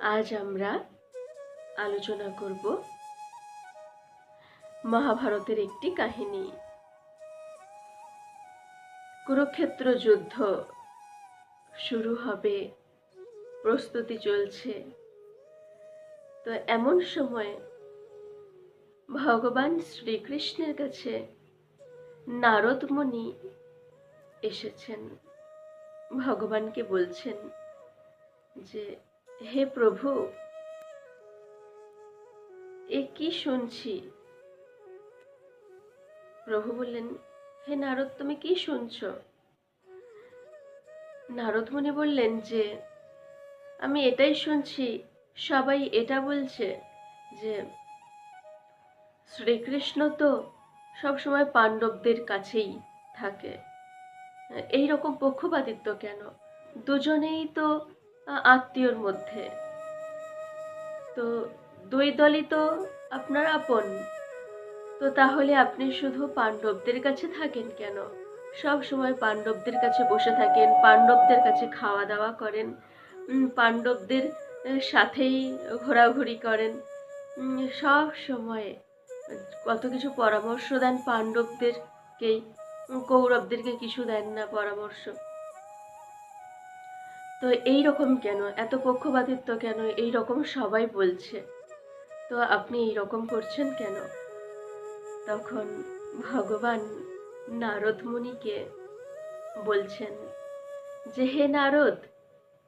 আজ আমরা আলোচনা করব মহাভারতের একটি কাহিনী। কুরুক্ষেত্র যুদ্ধ শুরু হবে, প্রস্তুতি চলছে। তো এমন সময় ভগবান শ্রীকৃষ্ণের কাছে নারদ মুনি এসেছেন। ভগবানকে বলছেন যে হে প্রভু, এ কি শুনছি? প্রভু বললেন, হে নারদ, তুমি কি শুনছ? নারদ মুনি বললেন যে, আমি এটাই শুনছি, সবাই এটা বলছে যে, শ্রীকৃষ্ণ তো সবসময় পাণ্ডবদের কাছেই থাকে। এই রকম পক্ষপাতিত্ব কেন? দুজনেই তো আত্মীয়র মধ্যে। তো দুই দলই তো আপনার আপন। তো তাহলে আপনি শুধু পাণ্ডবদের কাছে থাকেন কেন? সব সময় পাণ্ডবদের কাছে বসে থাকেন, পাণ্ডবদের কাছে খাওয়া দাওয়া করেন পাণ্ডবদের সাথেই ঘোরাঘুরি করেন। সব সময় কত কিছু পরামর্শ দেন পাণ্ডবদেরকেই কৌরবদেরকে কিছু দেন না পরামর্শ। তো এই রকম কেন? এত পক্ষপাতিত্ব কেন? এই রকম সবাই বলছে। তো আপনি এই রকম করছেন কেন? তখন ভগবান নারদ মুনিকে বলছেন, যে হে নারদ,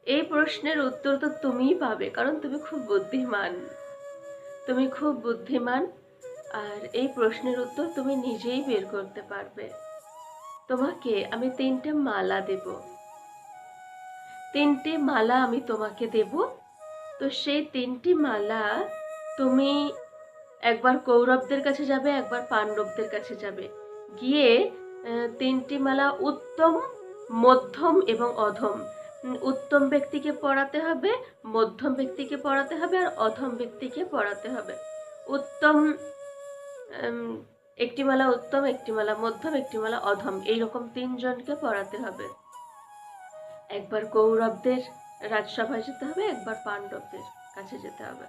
এই প্রশ্নের উত্তর তো তুমিই পাবে, কারণ তুমি খুব বুদ্ধিমান। তুমি খুব বুদ্ধিমান, আর এই প্রশ্নের উত্তর তুমি নিজেই বের করতে পারবে। তোমাকে আমি তিনটে মালা দেব। তিনটে মালা আমি তোমাকে দেব। তো সেই তিনটি মালা তুমি একবার কৌরবদের কাছে যাবে, একবার পাণ্ডবদের কাছে যাবে। গিয়ে তিনটি মালা উত্তম, মধ্যম এবং অধম। উত্তম ব্যক্তিকে পড়াতে হবে, মধ্যম ব্যক্তিকে পড়াতে হবে আর অধম ব্যক্তিকে পড়াতে হবে। উত্তম একটি মালা উত্তম, একটি মালা মধ্যম, একটি মালা অধম। এইরকম তিনজনকে পড়াতে হবে। একবার কৌরবদের রাজসভায় যেতে হবে, একবার পাণ্ডবদের কাছে যেতে হবে।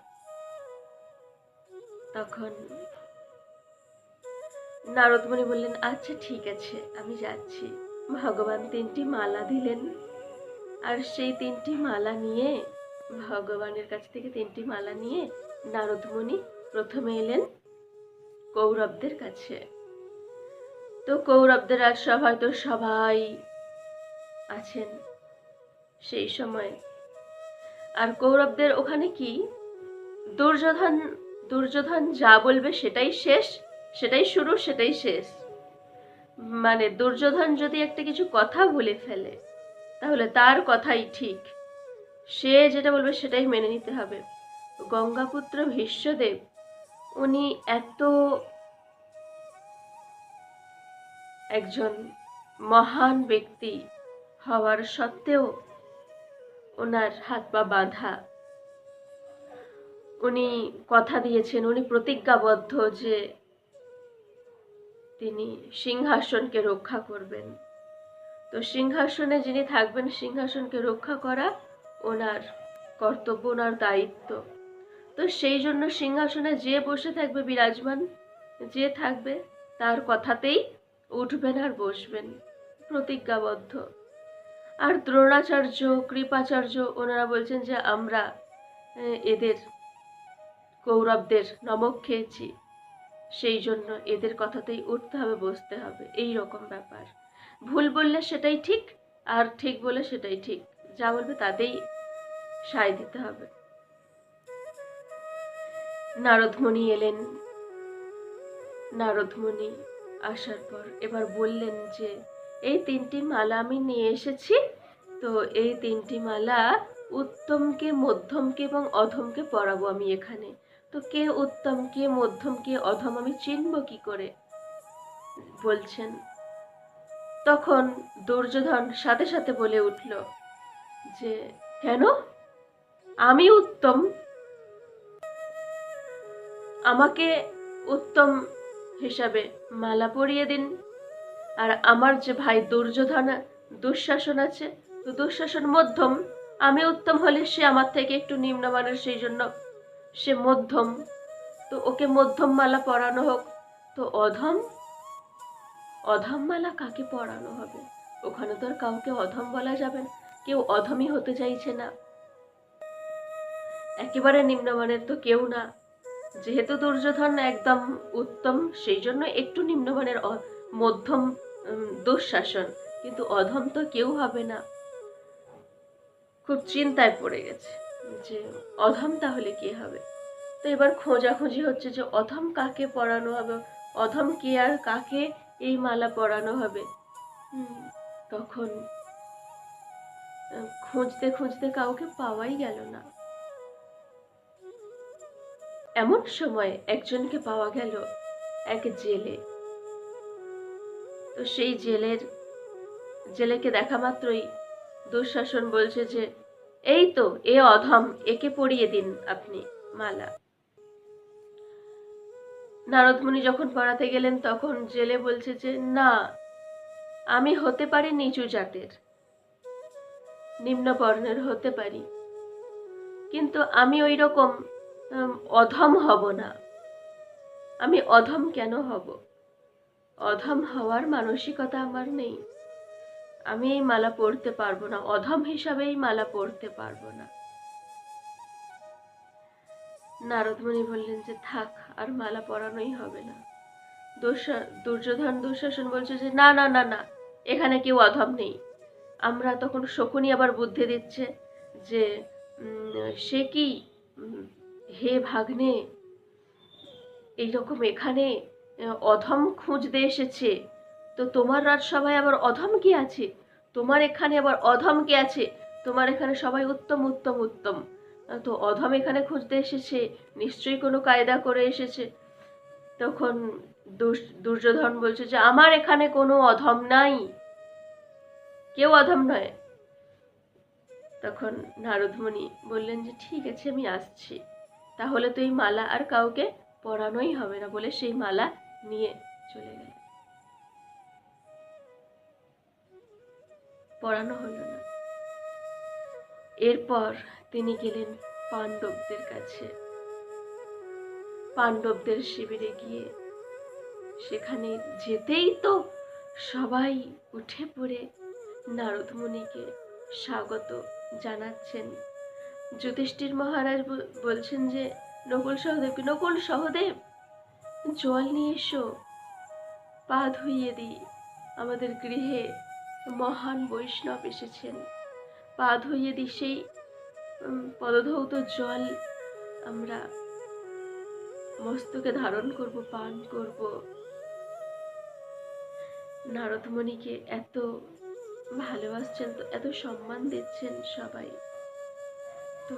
তখন নারদমণি বললেন আচ্ছা ঠিক আছে, আমি যাচ্ছি। ভগবান তিনটি মালা দিলেন, আর সেই তিনটি মালা নিয়ে ভগবানের কাছ থেকে তিনটি মালা নিয়ে নারদমণি প্রথমে এলেন কৌরবদের কাছে। তো কৌরবদের সবাই তো সবাই আছেন। সেই সময়। আর কৌরবদের ওখানে কি? দুর্যোধন দুর্যোধন যা বলবে সেটাই শেষ, সেটাই শুরু, সেটাই শেষ। মানে দুর্যোধন যদি একটা কিছু কথা বলে ফেলে, তাহলে তার কথাই ঠিক। সে যেটা বলবে সেটাই মেনে নিতে হবে। গঙ্গাপুত্র ভীষ্মদেব, উনি এত একজন মহান ব্যক্তি হওয়ার সত্ত্বেও ওনার হাত পা বাঁধা। উনি কথা দিয়েছেন, উনি প্রতিজ্ঞাবদ্ধ যে তিনি সিংহাসনকে রক্ষা করবেন। তো সিংহাসনে যিনি থাকবেন, সিংহাসনকে রক্ষা করা ওনার কর্তব্য, ওনার দায়িত্ব। তো সেই জন্য সিংহাসনে যে বসে থাকবে, বিরাজমান যে থাকবে, তার কথাতেই উঠবেন আর বসবেন, প্রতিজ্ঞাবদ্ধ। আর দ্রোণাচার্য, কৃপাচার্য, ওনারা বলছেন যে আমরা এদের, কৌরবদের নমক খেয়েছি। সেই জন্য এদের কথাতেই উঠতে হবে, বসতে হবে। এই রকম ব্যাপার। ভুল বললে সেটাই ঠিক, আর ঠিক বলে সেটাই ঠিক। যা বলবে তাতেই সায় দিতে হবে। নারদমণি এলেন। নারদমণি আসার পর এবার বললেন যে এই তিনটি মালা আমি নিয়ে এসেছি। তো এই তিনটি মালা উত্তমকে, মধ্যমকে এবং অধমকে পরাবো আমি এখানে। তো কে উত্তম কে মধ্যম কে অধম আমি চিনব কি করে? বলছেন। তখন দুর্যোধন সাথে সাথে বলে উঠল যে, কেন? আমি উত্তম। আমাকে উত্তম হিসাবে মালা পরিয়ে দিন। আর আমার যে ভাই দুর্যোধন, দুঃশাসন আছে, তো দুঃশাসন মধ্যম, আমি উত্তম হলে সে আমার থেকে একটু নিম্নমানের সেই জন্য সে মধ্যম। তো ওকে মধ্যম মালা পরানো হোক, তো অধম? অধম মালা কাকে পরানো হবে? ওখানে তো আর কাউকে অধম বলা যাবে না, কেউ অধমই হতে চাইছে না। একেবারে নিম্নমানের তো কেউ না। যেহেতু দুর্যোধন একদম উত্তম, সেই জন্য একটু নিম্নমানের মধ্যম দুঃশাসন, কিন্তু অধম তো কেউ হবে না। খুব চিন্তায় পড়ে গেছে যে, অধম তাহলে কি হবে? তো এবার খোঁজাখুঁজি হচ্ছে যে, অধম কাকে পরানো হবে? অধম কে আর কাকে এই মালা পরানো হবে? তখন খুঁজতে খুঁজতে কাউকে পাওয়াই গেল না। এমন সময় একজনকে পাওয়া গেল এক জেলে। তো সেই জেলের, জেলেকে দেখা মাত্রই দুঃশাসন বলছে যে, এই তো, এ অধম, একে পড়িয়ে দিন আপনি, মালা। নারদমুনি যখন পড়াতে গেলেন, তখন জেলে বলছে যে, না, আমি হতে পারি নিচু জাতের। নিম্ন বর্ণের হতে পারি। কিন্তু আমি ওই রকম অধম হব না। আমি অধম কেন হব? অধম হওয়ার মানসিকতা আমার নেই। আমি এই মালা পরতে পারব না। অধম হিসাবে এই মালা পরতে পারব না। নারদমণি বললেন যে, থাক, আর মালা পরানোই হবে না। দুর্যোধন দুঃশাসন বলছে যে, না না না না, এখানে কেউ অধম নেই। আমরা তখন শকুনি আবার বুদ্ধি দিচ্ছে যে সে কি? হে ভাগ্নে এইরকম এখানে অধম খুঁজতে এসেছে। তো তোমার রাজসভায় আবার অধম কি আছে? তোমার এখানে আবার অধম কি আছে? তোমার এখানে সবাই উত্তম উত্তম উত্তম। তো অধম এখানে খুঁজতে এসেছে, নিশ্চয়ই কোনো কায়দা করে এসেছে। তখন দুর্যোধন বলছে যে, আমার এখানে কোনো অধম নাই। কেউ অধম নয়। তখন নারদমণি বললেন যে, ঠিক আছে, আমি আসছি। তাহলে তো এই মালা আর কাউকে পরানোই হবে না বলে সেই মালা নিয়ে চলে গেল। পড়ানো হলো না। এরপর তিনি গেলেন পাণ্ডবদের কাছে। পাণ্ডবদের শিবিরে গিয়ে সেখানে যেতেই তো সবাই উঠে পড়ে। নারদমুনিকে স্বাগত জানাচ্ছেন। যুধিষ্ঠির মহারাজ বলছেন যে, নকুল সহদেবকে নকুল সহদেব! জল নিয়ে এসো। পা ধুইয়ে দিই। আমাদের গৃহে মহান বৈষ্ণব এসেছেন। পা ধুইয়ে দিই সেই পদধৌত জল। আমরা মস্তকে ধারণ করব, পান করব। নারদমণিকে এত ভালোবাসছেন, তো এত সম্মান দিচ্ছেন সবাই। তো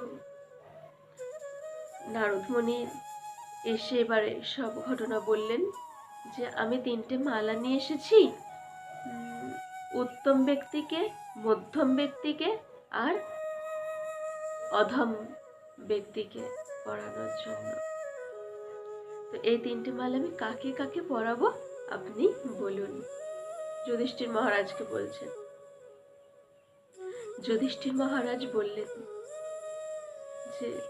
নারদমণি এসে এবারে সব ঘটনা বললেন যে, আমি তিনটে মালা নিয়ে এসেছি। উত্তম ব্যক্তিকে, মধ্যম ব্যক্তিকে আর অধম ব্যক্তিকে পড়ানোর জন্য। তো এই তিনটে মালা আমি কাকে কাকে পড়াবো আপনি বলুন। যুধিষ্ঠির মহারাজকে বলছেন। যুধিষ্ঠির মহারাজ বললেন যে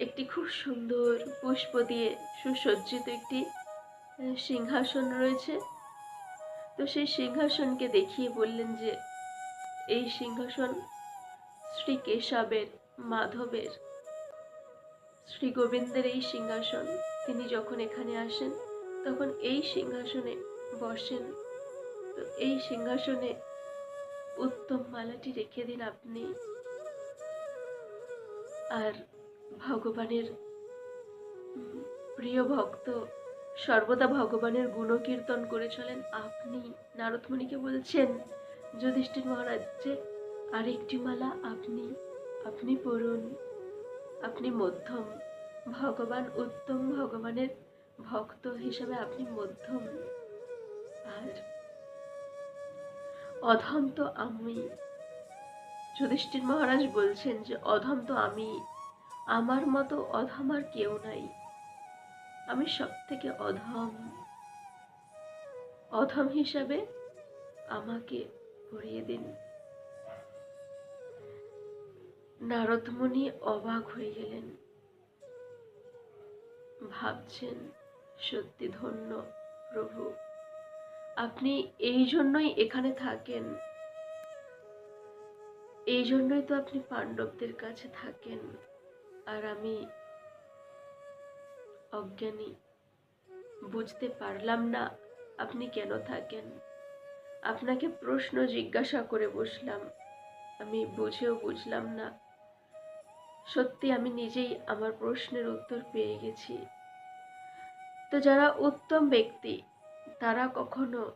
একটি খুব সুন্দর পুষ্প দিয়ে সুসজ্জিত একটি সিংহাসন রয়েছে। তো সেই সিংহাসনকে দেখিয়ে বললেন যে, এই সিংহাসন শ্রী কেশবের, মাধবের, শ্রী গোবিন্দের এই সিংহাসন। তিনি যখন এখানে আসেন, তখন এই সিংহাসনে বসেন। তো এই সিংহাসনে উত্তম মালাটি রেখে দিন আপনি। আর ভগবানের প্রিয় ভক্ত, সর্বদা ভগবানের গুণকীর্তন করে চলেন। আপনি নারদমণিকে বলছেন, যুধিষ্ঠির মহারাজ, যে আরেকটি মালা আপনি আপনি পড়ুন আপনি মধ্যম ভগবান, উত্তম ভগবানের ভক্ত হিসাবে আপনি মধ্যম। আর অধম তো আমি। যুধিষ্ঠির মহারাজ বলছেন যে, অধম তো আমি। আমার মতো অধম আর কেউ নাই। আমি সব থেকে অধম। অধম হিসাবে আমাকে পড়িয়ে দিন। নারদমণি অবাক হয়ে গেলেন। ভাবছেন, সত্যি ধন্য প্রভু, আপনি এই জন্যই এখানে থাকেন। এই জন্যই তো আপনি পাণ্ডবদের কাছে থাকেন। আর আমি অজ্ঞানী। বুঝতে পারলাম না আপনি কেন থাকেন। আপনাকে প্রশ্ন জিজ্ঞাসা করে বসলাম। আমি বুঝেও বুঝলাম না। সত্যি আমি নিজেই আমার প্রশ্নের উত্তর পেয়ে গেছি। তো যারা উত্তম ব্যক্তি, তারা কখনো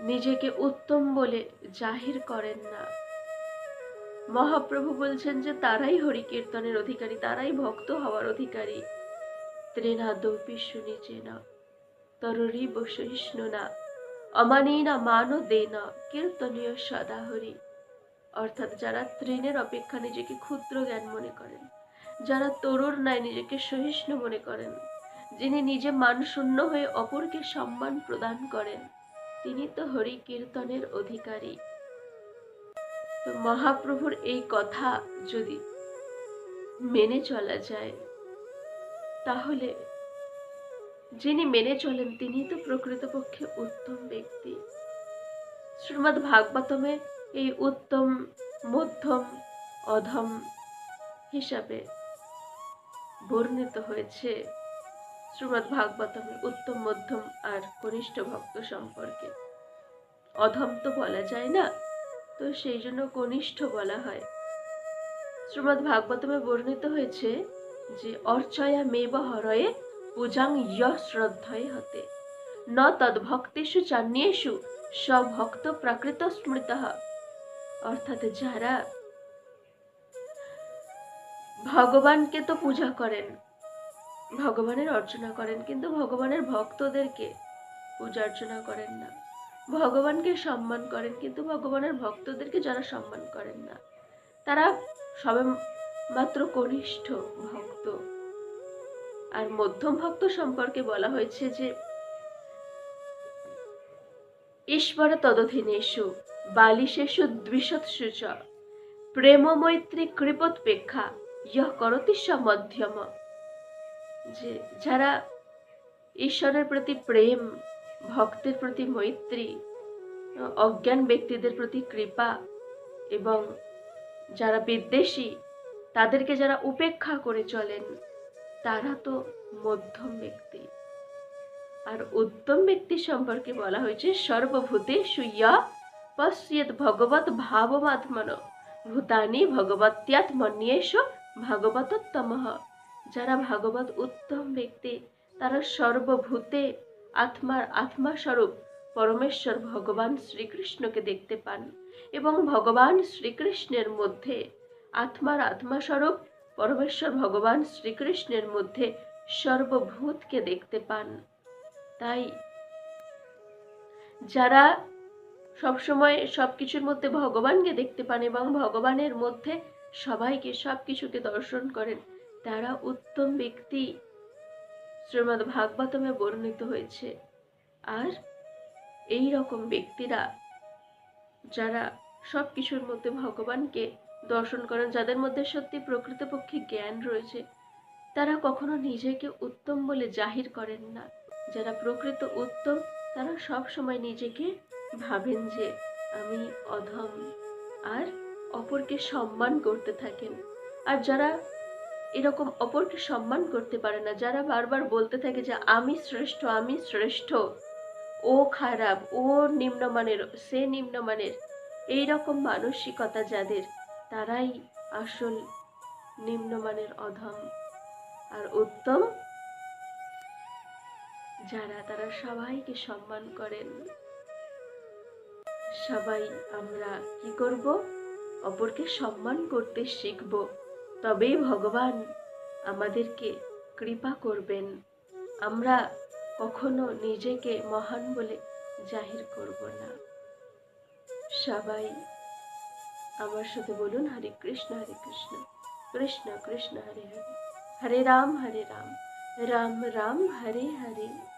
নিজেকে উত্তম বলে জাহির করেন না। মহাপ্রভু বলছেন যে তারাই হরি কীর্তনের অধিকারী, তারাই ভক্ত হওয়ার অধিকারী। ত্রেনা দৌপি শুনিছে না তররি বসহিষ্ণু না অমানেনা মানো দেনা, কীর্তনীয় সদা হরি। অর্থাৎ যারা তৃণের অপেক্ষা নিজেকে ক্ষুদ্র জ্ঞান মনে করেন, যারা তরুর ন্যায় নিজেকে সহিষ্ণু মনে করেন, যিনি নিজে মানশূন্য হয়ে অপরকে সম্মান প্রদান করেন, তিনি তো হরি কীর্তনের অধিকারী। তো মহাপ্রভুর এই কথা যদি মেনে চলা যায়, তাহলে যিনি মেনে চলেন তিনি তো প্রকৃতপক্ষে উত্তম ব্যক্তি। শ্রীমৎ ভাগবতমে এই উত্তম, মধ্যম, অধম হিসাবে বর্ণিত হয়েছে শ্রীমৎ ভাগবতমে উত্তম, মধ্যম আর কনিষ্ঠ ভক্ত সম্পর্কে। অধম তো বলা যায় না তো সেই জন্য কনিষ্ঠ বলা হয়। শ্রীমৎ ভাগবতমে বর্ণিত হয়েছে যে, অর্চয়া মেব হরয়ে পূজাং শ্রদ্ধয় হতে। ন তদ তদ্ভক্তেষু চান্যেষু স্বভক্ত প্রাকৃত স্মৃত। অর্থাৎ যারা ভগবানকে তো পূজা করেন, ভগবানের অর্চনা করেন, কিন্তু ভগবানের ভক্তদেরকে পূজা অর্চনা করেন না। ভগবানকে সম্মান করেন, কিন্তু ভগবানের ভক্তদেরকে যারা সম্মান করেন না, তারা সবে মাত্র কনিষ্ঠ ভক্ত। আর মধ্যম ভক্ত সম্পর্কে বলা হয়েছে যে, ঈশ্বর তদধীনেষু বালিশেষু দ্বিশৎসু প্রেম মৈত্রী কৃপৎপেক্ষা, ইহ করতি মধ্যম যে যারা ঈশ্বরের প্রতি প্রেম ভক্তের প্রতি মৈত্রী, অজ্ঞান ব্যক্তিদের প্রতি কৃপা এবং যারা বিদ্বেষী, তাদেরকে যারা উপেক্ষা করে চলেন, তারা তো মধ্যম ব্যক্তি। আর উত্তম ব্যক্তি সম্পর্কে বলা হয়েছে সর্বভূতে সুইয়া পশ্যেদ ভগবত ভাবমাত্মন, ভূতানি ভগবত্যাত্মন্যেষ ভাগবতোত্তম। যারা ভাগবত উত্তম ব্যক্তি, তারা সর্বভূতে আত্মার আত্মাস্বরূপ পরমেশ্বর ভগবান শ্রীকৃষ্ণকে দেখতে পান এবং ভগবান শ্রীকৃষ্ণের মধ্যে আত্মার আত্মাস্বরূপ পরমেশ্বর ভগবান শ্রীকৃষ্ণের মধ্যে সর্বভূতকে দেখতে পান। তাই যারা সবসময় সব কিছুর মধ্যে ভগবানকে দেখতে পান এবং ভগবানের মধ্যে সবাইকে সব কিছুকে দর্শন করেন, তারা উত্তম ব্যক্তি। শ্রীমদ ভাগবতমে বর্ণিত হয়েছে, আর এই রকম ব্যক্তিরা যারা সব কিছুর মধ্যে ভগবানকে দর্শন করেন, যাদের মধ্যে সত্যি প্রকৃতপক্ষে জ্ঞান রয়েছে, তারা কখনো নিজেকে উত্তম বলে জাহির করেন না। যারা প্রকৃত উত্তম, তারা সব সময় নিজেকে ভাবেন যে আমি অধম আর অপরকে সম্মান করতে থাকেন। আর যারা এরকম অপরকে সম্মান করতে পারে না। যারা বারবার বলতে থাকে যে, আমি শ্রেষ্ঠ আমি শ্রেষ্ঠ, ও খারাপ, ও নিম্নমানের, সে নিম্নমানের এই রকম মানসিকতা যাদের, তারাই আসল নিম্নমানের অধম আর উত্তম। যারা, তারা সবাইকে সম্মান করেন। সবাই আমরা কি করব? অপরকে সম্মান করতে শিখব। তবেই ভগবান আমাদেরকে কৃপা করবেন। আমরা কখনো নিজেকে মহান বলে জাহির করব না। সবাই আমার সাথে বলুন, হরে কৃষ্ণ হরে কৃষ্ণ কৃষ্ণ কৃষ্ণ, হরে হরে। হরে রাম হরে রাম রাম রাম, হরে হরে।